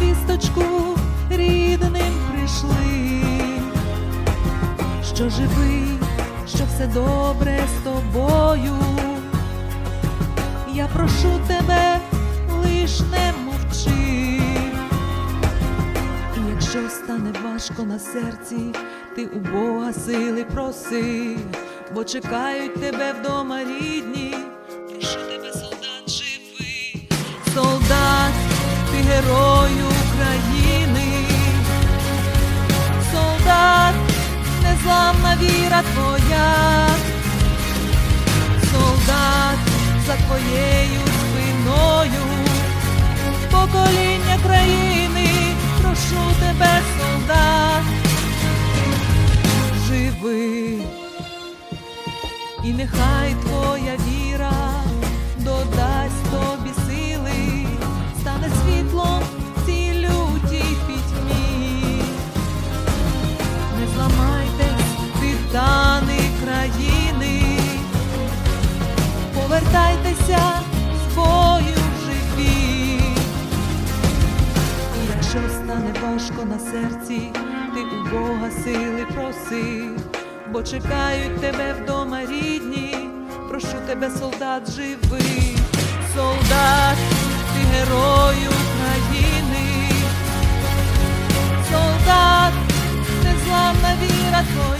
звісточку рідним прийшли, що живий, що все добре з тобою. Я прошу тебе, лиш не мовчи. І якщо стане важко на серці, ти у Бога сили проси, бо чекають тебе вдома рідні. Герой України, солдат, незламна віра твоя, солдат за твоєю спиною. Покоління країни, прошу тебе, солдат, живи, і нехай повертайтеся з бою живі. Якщо стане важко на серці, ти у Бога сили проси, бо чекають тебе вдома рідні. Прошу тебе, солдат, живи, солдат, ти герой України, солдат, незламна віра твоя,